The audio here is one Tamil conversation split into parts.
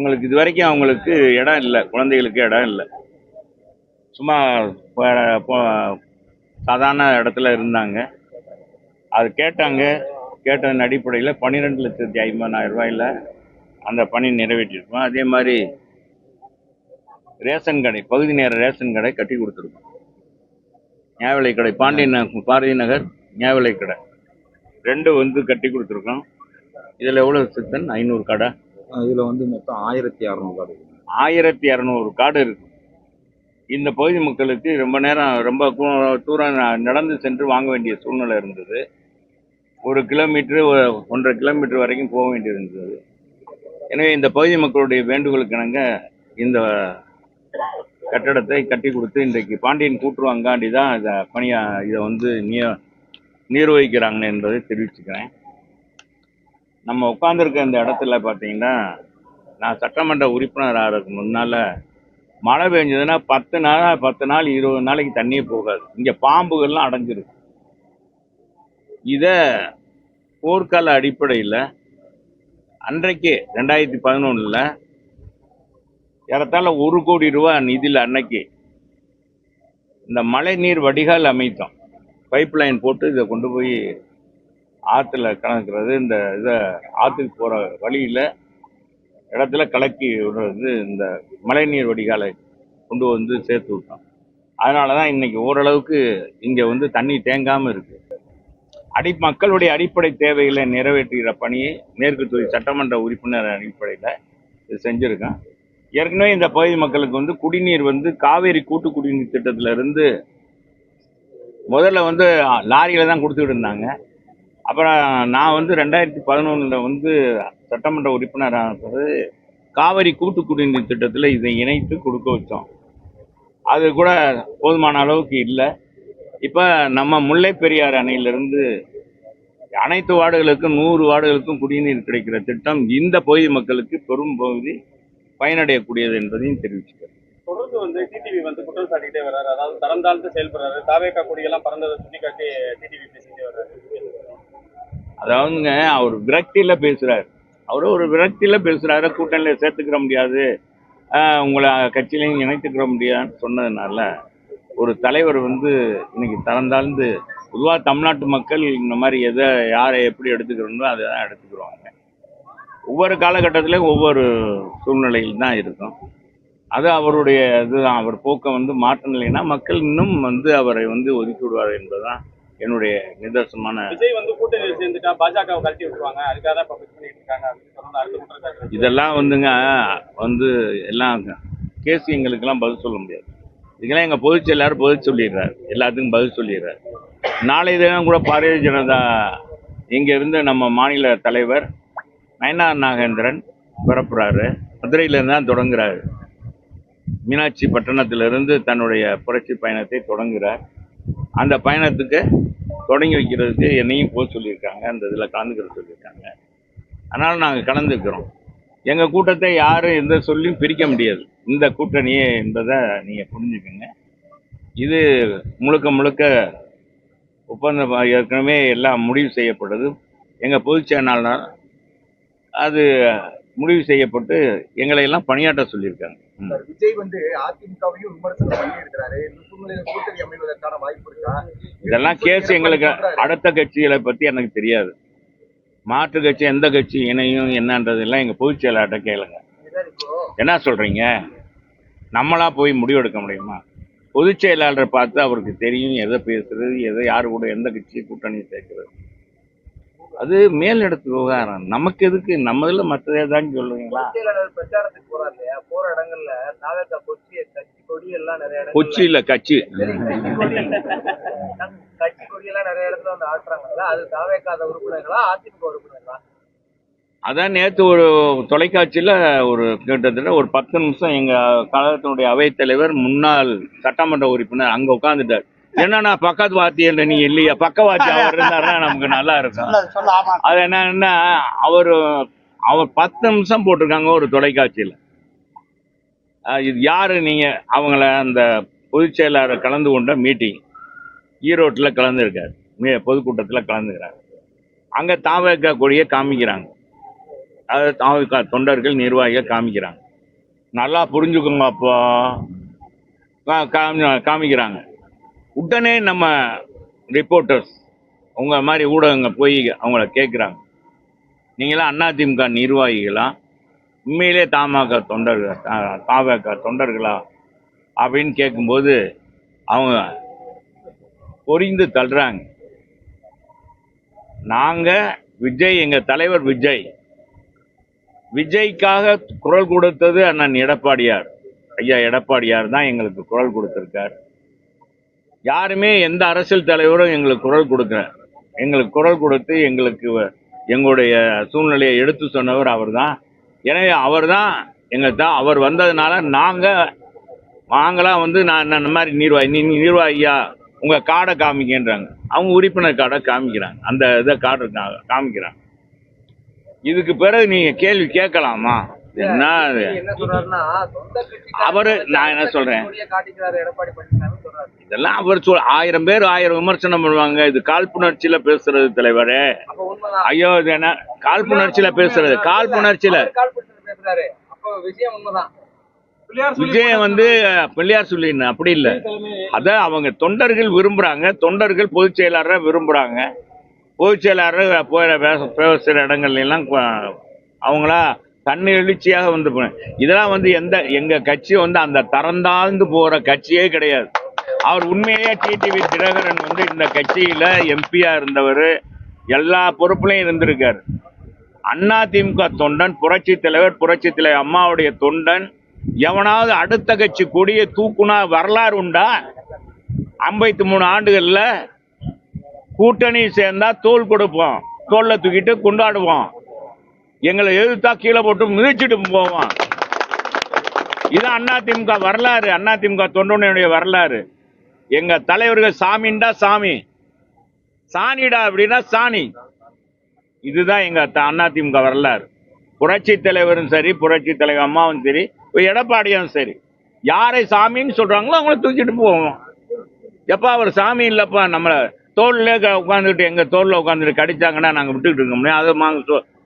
இவங்களுக்கு இது வரைக்கும் அவங்களுக்கு இடம் இல்லை. குழந்தைகளுக்கு இடம் இல்லை. சும்மா சாதாரண இடத்துல இருந்தாங்க. அது கேட்டாங்க. கேட்டதன் அடிப்படையில் பன்னிரெண்டு லட்சத்தி ஐம்பதாயிரம் ரூபாயில் அந்த பணி நிறைவேற்றிருக்கோம். அதே மாதிரி ரேஷன் கடை பகுதி நேர ரேஷன் கடை கட்டி கொடுத்துருக்கோம். நியாயவிலை கடை பாண்டியன் நகர் பாரதி நகர் நியாயவிலை கடை. ரெண்டு வந்து கட்டி கொடுத்துருக்கோம். இதில் எவ்வளோ சித்தன்? ஐநூறு கடை. இதில் வந்து மொத்தம் ஆயிரத்தி அறநூறு கார்டு ஆயிரத்தி இரநூறு காடு இருக்கு. இந்த பகுதி மக்களுக்கு ரொம்ப நேரம் ரொம்ப தூரம் நடந்து சென்று வாங்க வேண்டிய சூழ்நிலை இருந்தது. ஒரு கிலோமீட்டரு ஒன்றரை கிலோமீட்டர் வரைக்கும் போக வேண்டியிருந்தது எனவே இந்த பகுதி மக்களுடைய வேண்டுகோளுக்கு இணங்க இந்த கட்டடத்தை கட்டி கொடுத்து இன்றைக்கு பாண்டியன் கூற்றுவாங்காண்டி தான் இதை பணியா இதை வந்து நிய நிர்வகிக்கிறாங்க என்பதை தெரிவிச்சுக்கிறேன். நம்ம உட்காந்துருக்க இந்த இடத்துல பார்த்தீங்கன்னா நான் சட்டமன்ற உறுப்பினர் ஆகிறதுக்கு முன்னால் மழை பெஞ்சதுன்னா பத்து நாள் பத்து நாள் இருபது நாளைக்கு தண்ணியே போகாது. இங்கே பாம்புகள்லாம் அடைஞ்சிருக்கு. இதை போர்க்கால அடிப்படையில் அன்றைக்கே ரெண்டாயிரத்தி பதினொன்றில் ஏறத்தாழ ஒரு கோடி ரூபா நிதியில் அன்னைக்கு இந்த மழை நீர் வடிகால் அமைத்தோம். பைப் லைன் போட்டு இதை கொண்டு போய் ஆற்றுல கலக்கிறது இந்த இதை ஆற்றுக்கு போகிற வழியில் இடத்துல கலக்கி விடுறது இந்த மழைநீர் வடிகாலை கொண்டு வந்து சேர்த்து விட்டோம். அதனால தான் இன்னைக்கு ஓரளவுக்கு இங்கே வந்து தண்ணி தேங்காமல் இருக்குது அடி மக்களுடைய அடிப்படை தேவைகளை நிறைவேற்றுகிற பணியை மேற்கு தொகுதி சட்டமன்ற உறுப்பினர் அடிப்படையில் இது செஞ்சுருக்கேன் ஏற்கனவே இந்த பகுதி மக்களுக்கு வந்து குடிநீர் வந்து காவேரி கூட்டு குடிநீர் திட்டத்திலிருந்து முதல்ல வந்து லாரியில் தான் கொடுத்துக்கிட்டு இருந்தாங்க. அப்புறம் நான் வந்து ரெண்டாயிரத்தி பதினொன்றில் வந்து சட்டமன்ற உறுப்பினராக இருந்தது காவிரி கூட்டு குடிநீர் திட்டத்தில் இதை இணைத்து கொடுக்க வச்சோம். அது கூட போதுமான அளவுக்கு இல்லை. இப்போ நம்ம முல்லை பெரியாறு அணையிலிருந்து அனைத்து வார்டுகளுக்கும் நூறு வார்டுகளுக்கும் குடிநீர் கிடைக்கிற திட்டம் இந்த பகுதி மக்களுக்கு பெரும் பகுதி பயனடையக்கூடியது என்பதையும் தெரிவிச்சுக்கிறேன். தொடர்ந்து வந்து டிடிவி வந்து குற்றம் சாட்டிட்டே வர்றாரு. அதாவது தரம் தாழ்ந்து செயல்படுறாரு. தாவேக்கா கொடியெல்லாம் பறந்ததை சுட்டிக்காட்டி டிடிவி பேசிட்டே வர்றாரு. அதாவதுங்க அவர் விரக்தியில் பேசுகிறார் அவர் ஒரு விரக்தியில் பேசுகிறாரு கூட்டணியில் சேர்த்துக்கிற முடியாது. உங்களை கட்சியிலையும் இணைத்துக்கிற முடியாதுன்னு சொன்னதுனால ஒரு தலைவர் வந்து இன்னைக்கு தரந்தாழ்ந்து பொதுவாக தமிழ்நாட்டு மக்கள் இந்த மாதிரி எதை யாரை எப்படி எடுத்துக்கிறோமோ அதை தான் எடுத்துக்கிறோங்க ஒவ்வொரு காலகட்டத்திலையும் ஒவ்வொரு சூழ்நிலையில் தான் இருக்கும். அது அவருடைய இதுதான். அவர் போக்கை வந்து மாற்றலைன்னா மக்கள் இன்னும் வந்து அவரை வந்து ஒதுக்கி விடுவார் என்பதுதான் என்னுடைய நிதர்சனமான விஜய் வந்து கூட்டணியில் சேர்ந்துட்டா பாஜகவை கழட்டி விட்டுருவாங்க. அதுக்காக தான் இப்போ ஃபிக்ஸ் பண்ணிட்டு இருக்காங்க அப்படின்னு தொடர்ந்து அடுத்த குற்றச்சாட்டு இதெல்லாம் வந்துங்க வந்து எல்லாம் கேஸ் எங்களுக்கெல்லாம் பதில் சொல்ல முடியாது. இதுக்கெல்லாம் எங்கள் பொதுச் செயலாளர் பதில் சொல்லிடுறாரு. எல்லாத்துக்கும் பதில் சொல்லிடுறாரு. நாளை தினம் கூட பாரதிய ஜனதா இங்கே இருந்து நம்ம மாநில தலைவர் நயனார் நாகேந்திரன் பிறப்புறாரு மதுரையிலேருந்து தான் தொடங்குறாரு. மீனாட்சி பட்டணத்திலிருந்து தன்னுடைய புரட்சி பயணத்தை தொடங்குறார். அந்த பயணத்துக்கு தொடங்கி வைக்கிறதுக்கு என்னையும் போக சொல்லியிருக்காங்க அந்த இதில் கலந்துக்கிற சொல்லியிருக்காங்க. அதனால் நாங்கள் கலந்துக்கிறோம். எங்கள் கூட்டத்தை யாரும் எந்த சொல்லியும் பிரிக்க முடியாது. இந்த கூட்டணியே என்பதை நீங்கள் புரிஞ்சுக்கோங்க. இது முழுக்க முழுக்க ஒப்பந்தம் ஏற்கனவே எல்லாம் முடிவு செய்யப்பட்டது. எங்கள் பொதுச் செயலாளர் அது முடிவு செய்யப்பட்டு எங்களையெல்லாம் பணியாற்ற சொல்லியிருக்காங்க. விஜய் வந்து அதிமுகவையும் விமர்சனம் பண்ணி இருக்கிறாரு கூட்டணி அமைவதற்கான வாய்ப்பு இருக்கா? இதெல்லாம் கேஸ் எங்களுக்கு அடுத்த கட்சிகளை பற்றி எனக்கு தெரியாது. மாற்று கட்சி எந்த கட்சி இணையும் என்னன்றதெல்லாம் எங்கள் பொதுச் செயலாளர்கிட்ட கேளுங்க. என்ன சொல்கிறீங்க நம்மளா போய் முடிவெடுக்க முடியுமா? பொதுச் செயலாளரை பார்த்து அவருக்கு தெரியும் எதை பேசுறது எதை யார் கூட எந்த கட்சி கூட்டணி சேர்க்கிறது. அது மேலிடத்து விவகாரம். நமக்கு எதுக்கு? நம்ம இதில் மற்றதே தான் சொல்லுவீங்களா பிரச்சாரத்துக்கு போறாரு இல்லையா? போற இடங்கள்ல தாவேக்கா கொச்சி கட்சி கொடி எல்லாம் நிறைய கொச்சி இல்லை கட்சி. கட்சி கொடி. எல்லாம் நிறைய இடத்துல வந்து ஆட்டுறாங்கல்ல? அது தாவேக்காத உறுப்பினர்களா அதிமுக உறுப்பினர்களா? அதான் நேற்று ஒரு தொலைக்காட்சியில் ஒரு கிட்டத்தட்ட ஒரு பத்து நிமிஷம் எங்கள் கழகத்தினுடைய அவைத்தலைவர் முன்னாள் சட்டமன்ற உறுப்பினர் அங்கே உட்காந்துட்டார் என்னன்னா பக்கத்து வாத்தியல் நீ இல்லையா? பக்கவாத்தி அவர் இருந்தாருன்னா நமக்கு நல்லா இருக்கும். அது என்னன்னா அவர் அவர் பத்து நிமிஷம் போட்டிருக்காங்க ஒரு தொலைக்காட்சியில். இது யாரு நீங்க? அவங்கள அந்த பொதுச் செயலாளர் கலந்து கொண்ட மீட்டிங் ஈரோட்டில் கலந்துருக்காரு. மீ பொதுக்கூட்டத்தில் கலந்துக்கிறாங்க அங்கே தாவக கொடியை காமிக்கிறாங்க. அதை தாவக தொண்டர்கள் நிர்வாகிகள் காமிக்கிறாங்க. நல்லா புரிஞ்சுக்கோங்க அப்போ காமிக்கிறாங்க. உடனே நம்ம ரிப்போர்ட்டர்ஸ் உங்க மாதிரி ஊடகங்க போய் அவங்கள கேட்குறாங்க நீங்களாம் அதிமுக நிர்வாகிகளா? உண்மையிலே தமாக தொண்டர்கள் தாவக தொண்டர்களா? அப்படின்னு கேட்கும்போது அவங்க பொரிந்து தள்ளுறாங்க. நாங்கள் விஜய் எங்கள் தலைவர் விஜய் விஜய்க்காக குரல் கொடுத்தது அண்ணன் எடப்பாடியார். ஐயா எடப்பாடியார் தான் எங்களுக்கு குரல் கொடுத்துருக்கார். யாருமே எந்த அரசியல் தலைவரும் எங்களுக்கு குரல் கொடுக்கல. எங்களுக்கு குரல் கொடுத்து எங்களுக்கு வ- எங்களுடைய சூழ்நிலையை எடுத்து சொன்னவர் அவர்தான். எனவே அவர்தான் எங்க தான் அவர் வந்ததுனால நாங்கள் நாங்களாம் வந்து நான் இந்த மாதிரி நிர்வாகி நீ நிர்வாகியா? உங்கள் கார்டை காமிக்கின்றாங்க. அவங்க உறுப்பினர் கார்டை காமிக்கிறாங்க. அந்த இதை கார்டு காமிக்கிறாங்க. இதுக்கு பிறகு நீங்கள் கேள்வி கேட்கலாமா? என்ன அது? என்ன சொல்றாருன்னா சொந்த கட்சி அவரு நான் என்ன சொல்றேன்? இதெல்லாம் அவர் சொல் ஆயிரம் பேர் ஆயிரம் விமர்சனம் பண்ணுவாங்க. இது காழ்ப்புணர்ச்சியில பேசுறது தலைவரே. அப்ப உண்மைதான். ஐயோ இது என்ன? காழ்ப்புணர்ச்சியில பேசுறது. காழ்ப்புணர்ச்சியில. அவரு காழ்ப்புணர்ச்சியில பேசுறாரு. அப்ப விஷயம் உண்மைதான். விஜயம் வந்து பிள்ளையார் சொல்லி அப்படி இல்லை. அத அவங்க தொண்டர்கள் விரும்புறாங்க. தொண்டர்கள் பொதுச் செயலாளரை விரும்புறாங்க. பொதுச் செயலாளர் போய் பேச- பேசுற இடங்கள்ல எல்லாம் அவங்களா தன்னை எழுச்சியாக வந்து இதெல்லாம் வந்து எந்த எங்க கட்சி வந்து அந்த தரந்தாழ்ந்து போற கட்சியே கிடையாது. அவர் உண்மையிலேயே டிடிவி தினகரன் வந்து இந்த கட்சியில எம்பியா இருந்தவர். எல்லா பொறுப்புலையும் இருந்திருக்காரு. அண்ணா திமுக தொண்டன் புரட்சி தலைவர் புரட்சி தலைவர் அம்மாவுடைய தொண்டன். எவனாவது அடுத்த கட்சி கொடியை தூக்குனா வரலாறு உண்டா? ஐம்பத்தி மூணு ஆண்டுகளில் கூட்டணி சேர்ந்தா தோல் கொடுப்போம். தோல்ல தூக்கிட்டு கொண்டாடுவோம். எங்களை எதிர்த்தா கீழே போட்டு மிதிச்சுட்டு போவோம். இது அதிமுக வரலாறு அதிமுக தொண்டனுடைய வரலாறு. எங்க தலைவர்கள் சாமின்டா சாமி. சாணிடா அப்படின்னா சாணி. இதுதான் எங்க அதிமுக வரலாறு. புரட்சி தலைவரும் சரி புரட்சி தலைவர் அம்மாவும் சரி எடப்பாடியும் சரி. யாரை சாமின்னு சொல்றாங்களோ அவங்கள தூக்கிட்டு போவோம். எப்பா அவர் சாமி இல்லப்பா நம்மளை தோல்ல உட்காந்துக்கிட்டு எங்க தோல்ல உட்காந்துட்டு கடிச்சாங்கன்னா நாங்க விட்டுக்கிட்டு இருக்க முடியும். அதை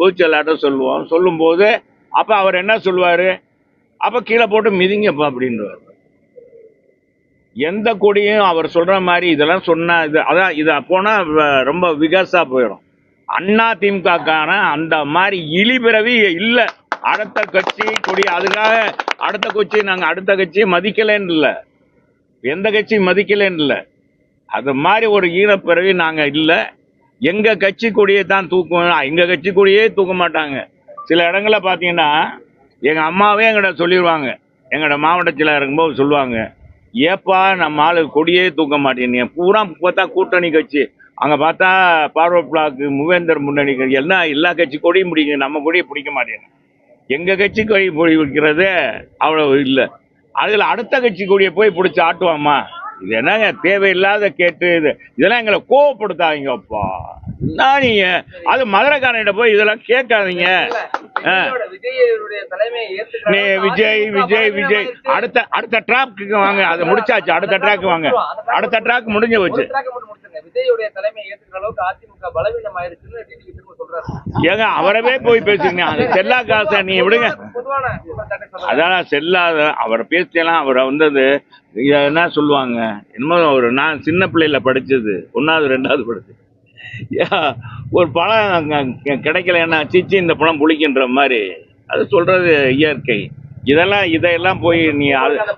நாங்க சொல்லுவோம். சொல்லும்போது அப்போ அவர் என்ன சொல்லுவார்? அப்போ கீழே போட்டு மிதிங்கப்பா அப்படின்றார் எந்த கொடியும் அவர் சொல்கிற மாதிரி இதெல்லாம் சொன்னால் இது அதான் இதை போனால் ரொம்ப விகாசாக போயிடும். அண்ணா திமுகக்கான அந்த மாதிரி இழிபிறவி இல்லை. அடுத்த கட்சி கொடி அதுக்காக அடுத்த கட்சி நாங்கள் அடுத்த கட்சியை மதிக்கலைன்னு இல்லை. எந்த கட்சியும் மதிக்கலைன்னு இல்லை. அது மாதிரி ஒரு ஈனப்பிறவி நாங்கள் இல்லை. எங்க கட்சி கொடியை தான் தூக்குவோம் எங்க கட்சி கொடியே தூக்க மாட்டாங்க. சில இடங்களில் பார்த்தீங்கன்னா எங்கள் அம்மாவே எங்கள்ட சொல்லிடுவாங்க எங்களோட மாவட்டத்தில் இருக்கும்போது சொல்லுவாங்க ஏப்பா நம்ம ஆளு கொடியே தூக்க மாட்டேன் பூரா பார்த்தா கூட்டணி கட்சி. அங்கே பார்த்தா பார்வர்ட் பிளாக்கு முவேந்தர் முன்னணி எல்லாம் எல்லா கட்சி கொடியும் பிடிக்கும் நம்ம கொடியை பிடிக்க மாட்டேன். எங்கள் கட்சி கொடி பொடி பிடிக்கிறது அவ்வளோ இல்லை. அதில் அடுத்த கட்சி கொடியை போய் பிடிச்சி ஆட்டுவாம்மா இது என்னங்க தேவையில்லாத கேட்டு இது இதெல்லாம் எங்களை கோவப்படுத்தாதீங்கப்பா என்ன நீங்க? அது மதுரைக்காரன்கிட்ட போய் இதெல்லாம் கேட்காதீங்க. நீ விஜய் விஜய் விஜய். அடுத்த அடுத்த ட்ராக்கு வாங்க. அது முடிச்சாச்சு. அடுத்த ட்ராக் வாங்க. அடுத்த ட்ராக் முடிஞ்சு போச்சு. விஜயுடைய தலைமையை ஏத்துக்கிற அளவுக்கு அதிமுக பலவீனம் ஆயிருச்சுன்னு டிடிவி திரும்ப சொல்றாரு. ஏங்க அவரவே போய் பேசுங்க அது செல்லா காசை நீ விடுங்க. அதான் செல்லாத அவரை பேசியெல்லாம் அவரை வந்தது என்ன சொல்லுவாங்க? என்னமோ ஒரு நான் சின்ன பிள்ளையில படிச்சது ஒன்னாவது ரெண்டாவது படிச்சது. ஒரு பழம் கிடைக்கலன்னா சிச்சி இந்த பழம் புளிக்கின்ற மாதிரி. அது சொல்றது இயற்கை. இதெல்லாம் இதையெல்லாம் போய் நீ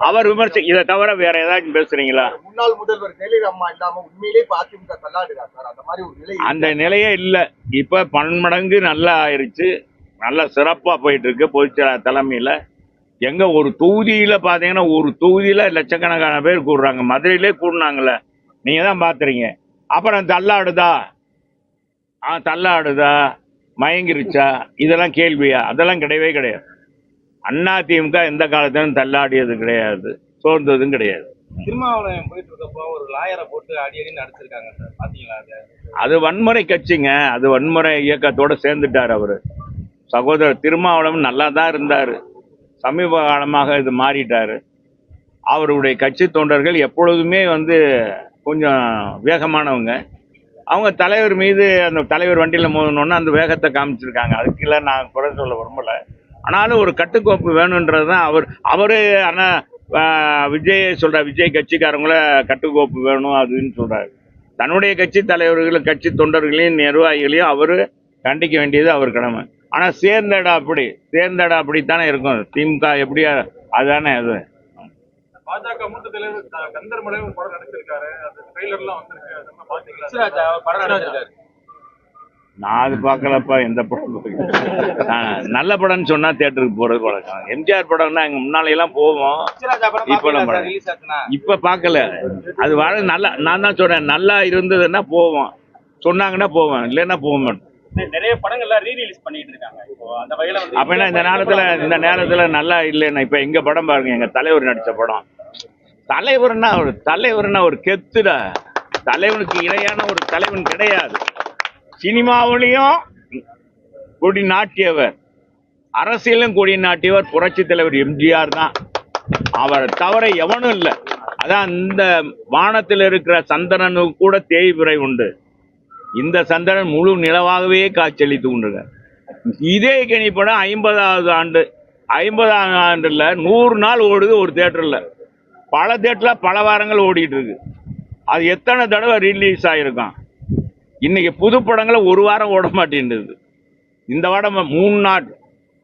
அவர் விமர்சி இதை தவிர வேற ஏதாச்சும் பேசுறீங்களா? முன்னாள் முதல்வர் ஜெயலலிதா அம்மா இல்லாம உண்மையிலேயே இப்ப அதிமுக தள்ளாடுதா சார். அந்த மாதிரி ஒரு நிலை அந்த நிலையே இல்லை. இப்போ பன்மடங்கு நல்லா ஆயிருச்சு. நல்லா சிறப்பாக போயிட்டு இருக்கு பொதுச்செயலாளர் தலைமையில். எங்க ஒரு தொகுதியில பாத்தீங்கன்னா ஒரு தொகுதியில லட்சக்கணக்கான பேர் கூடுறாங்க. மதுரையிலே கூடுனாங்கல்ல. நீங்க தான் பாத்துறீங்க அப்புறம் தள்ளாடுதா? ஆ தள்ளாடுதா? மயங்கிருச்சா? இதெல்லாம் கேள்வியா? அதெல்லாம் கிடையவே கிடையாது. அண்ணா திமுக எந்த காலத்திலும் தள்ளாடியது கிடையாது சோர்ந்ததும் கிடையாது. திருமாவளவன் போயிட்டு இருக்கப்போ ஒரு லாயரை போட்டு அடி அடி நடிச்சிருக்காங்க சார். பாத்தீங்களா அது? வன்முறை கட்சிங்க. அது வன்முறை இயக்கத்தோட சேர்ந்துட்டார் அவரு. சகோதரர் திருமாவளவன் நல்லா தான் இருந்தார். சமீப காலமாக இது மாறிட்டாரு. அவருடைய கட்சி தொண்டர்கள் எப்பொழுதுமே வந்து கொஞ்சம் வேகமானவங்க. அவங்க தலைவர் மீது அந்த தலைவர் வண்டியில் மோதணுன்னு அந்த வேகத்தை காமிச்சிருக்காங்க. அதுக்கெல்லாம் நான் குறை சொல்ல விரும்பலை. ஆனாலும் ஒரு கட்டுக்கோப்பு வேணுன்றது தான் அவர் அவரு ஆனால் விஜய் சொல்ற விஜய் கட்சிக்காரங்கள கட்டுக்கோப்பு வேணும் அதுன்னு சொல்றாரு. தன்னுடைய கட்சி தலைவர்கள் கட்சி தொண்டர்களையும் நிர்வாகிகளையும் அவரு கண்டிக்க வேண்டியது அவர் கடமை. ஆனா சேர்ந்த இடம் அப்படி சேர்ந்த இடம் அப்படித்தானே இருக்கும். திமுக எப்படியா அதானே அது. பாஜக மூத்த தலைவர் க- கந்தர் மலை ஒரு படம் நடிச்சிருக்காரு. அந்த ட்ரெய்லர்லாம் வந்திருக்கு கிருஷ்ணராஜ் அவர் படம் நடிச்சிருக்காரு. நான் அது பார்க்கலப்பா எந்த படம் நல்ல படம்னு சொன்னா தியேட்டருக்கு போறது பழக்கம் எம்ஜிஆர் படம்னா எங்க முன்னால எல்லாம் போவோம் இப்ப நம்ம- இப்ப பார்க்கல. அது வாழ நல்லா நான் தான் சொல்றேன் நல்லா இருந்ததுன்னா போவோம். சொன்னாங்கன்னா போவேன் இல்லைன்னா போக மாட்டேன் நிறைய படங்கள்லாம் ரீ ரிலீஸ் பண்ணிட்டு இருக்காங்க. அந்த வகையில வந்து அப்ப என்ன இந்த நேரத்துல இந்த நேரத்துல நல்லா இல்லைன்னா இப்ப எங்க படம் பாருங்க எங்க தலைவர் நடிச்ச படம். தலைவர்னா ஒரு தலைவர்னா ஒரு கெத்துடா. தலைவனுக்கு இணையான ஒரு தலைவன் கிடையாது. சினிமாவிலையும் கொடி நாட்டியவர் அரசியலும் கொடி நாட்டியவர் புரட்சி தலைவர் எம்ஜிஆர் தான். அவர் தவிர எவனும் இல்லை. அதான் இந்த வானத்தில் இருக்கிற சந்திரனுக்கு கூட தேய்பிறை உண்டு. இந்த சந்திரன் முழு நிலவாகவே காட்சியளித்து கொண்டிருக்கார். இதே கனி படம் ஐம்பதாவது ஆண்டு ஐம்பதாம் ஆண்டுல நூறு நாள் ஓடுது ஒரு தேட்டரில். பல தேட்டரில் பல வாரங்கள் ஓடிட்டு இருக்கு. அது எத்தனை தடவை ரிலீஸ் ஆகிருக்கான் இன்னைக்கு புது படங்களை ஒரு வாரம் ஓட மாட்டேன்றது. இந்த வாரம் மூணு நாள்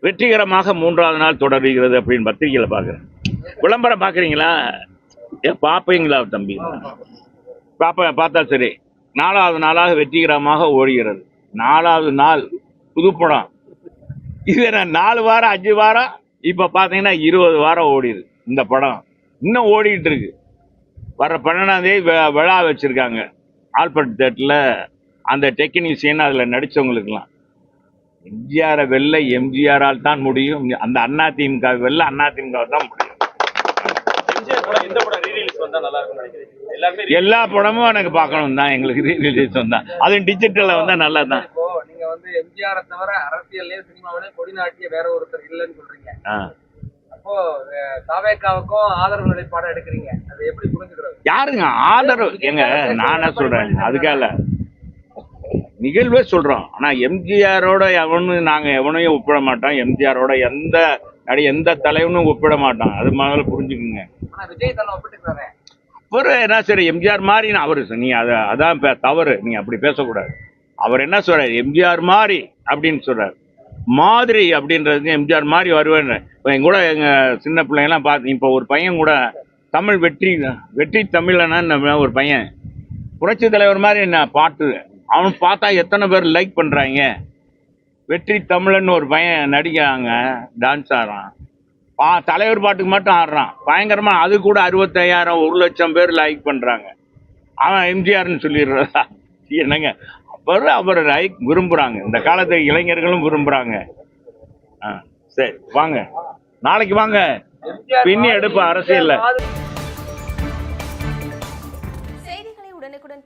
வெற்றிகரமாக மூன்றாவது நாள் தொடர்கிறது அப்படின்னு பத்திரிகையில் பார்க்குறேன் விளம்பரம் பார்க்குறீங்களா ஏன் பார்ப்பீங்களா தம்பி? பார்ப்ப பார்த்தா சரி. நாலாவது நாளாக வெற்றிகரமாக ஓடுகிறது. நாலாவது நாள் புதுப்படம் இது நான் நாலு வாரம் அஞ்சு வாரம்? இப்போ பார்த்தீங்கன்னா இருபது வாரம் ஓடிடுது இந்த படம். இன்னும் ஓடிக்கிட்டு இருக்கு. வர பன்னெண்டாம் தேதி விழா வச்சுருக்காங்க. ஆல்பர்ட் தேட்டரில் அந்த டெக்னீஷியன் அதுல நடிச்சவங்களுக்குலாம் எம்ஜிஆரை வெல்ல எம்ஜிஆரால் தான் முடியும். அந்த அண்ணா திமுக வெல்ல அண்ணா திமுக தான் முடியும். வந்தா எல்லா படமும் எனக்கு பார்க்கணும் தான். எங்களுக்கு ரிலீஸ் தான் அதுவும் டிஜிட்டல்ல வந்தா நல்லா தான். நீங்க வந்து எம்ஜிஆரை தவிர அரசியல்லயும் சினிமாவிலயும் கொடி நாட்டிய வேற ஒருத்தர் இல்லைன்னு சொல்றீங்க. அப்போ தாவேக்காவுக்கும் ஆதரவு நிலைப்பாடு எடுக்கிறீங்க. அது எப்படி புரிஞ்சுக்கிறது? யாருங்க? ஆதரவு. எங்க நானே சொல்றேன். அதுக்காக நிகழ்வே சொல்றோம் ஆனா எம்ஜிஆரோட எவனும் நாங்க எவனையும் ஒப்பிட மாட்டோம். எம்ஜிஆரோட எந்த நடி எந்த தலைவனும் ஒப்பிட மாட்டோம் அது முதல்ல புரிஞ்சுக்குங்க. அவரு என்ன சரி எம்ஜிஆர் மாதிரி நான் அவரு நீ அத அதான் தவறு. நீ அப்படி பேசக்கூடாது. அவர் என்ன சொல்றாரு? எம்ஜிஆர் மாதிரி அப்படின்னு சொல்றாரு. மாதிரி அப்படின்றது எம்ஜிஆர் மாதிரி வருவேன் இப்போ என் கூட எங்க சின்ன பிள்ளைங்கலாம் பார்த்து இப்போ ஒரு பையன் கூட தமிழ் வெற்றி வெற்றி தமிழனா ஒரு பையன்? புரட்சி தலைவர் மாதிரி என்ன பாட்டு. அவன் பார்த்தா எத்தனை பேர் லைக் பண்ணுறாங்க வெற்றி தமிழன் ஒரு பையன் நடிக்கிறாங்க டான்ஸ் ஆடுறான். பா தலைவர் பாட்டுக்கு மட்டும் ஆடுறான். பயங்கரமாக அது கூட அறுபத்தையாயிரம் ஒரு லட்சம் பேர் லைக் பண்ணுறாங்க அவன் எம்ஜிஆர்னு சொல்லிடுறதா? என்னங்க? அவர் அவர் லைக் விரும்புகிறாங்க இந்த காலத்து இளைஞர்களும் விரும்புகிறாங்க ஆ சரி வாங்க. நாளைக்கு வாங்க. பின்னி எடுப்பு அரசியல்ல.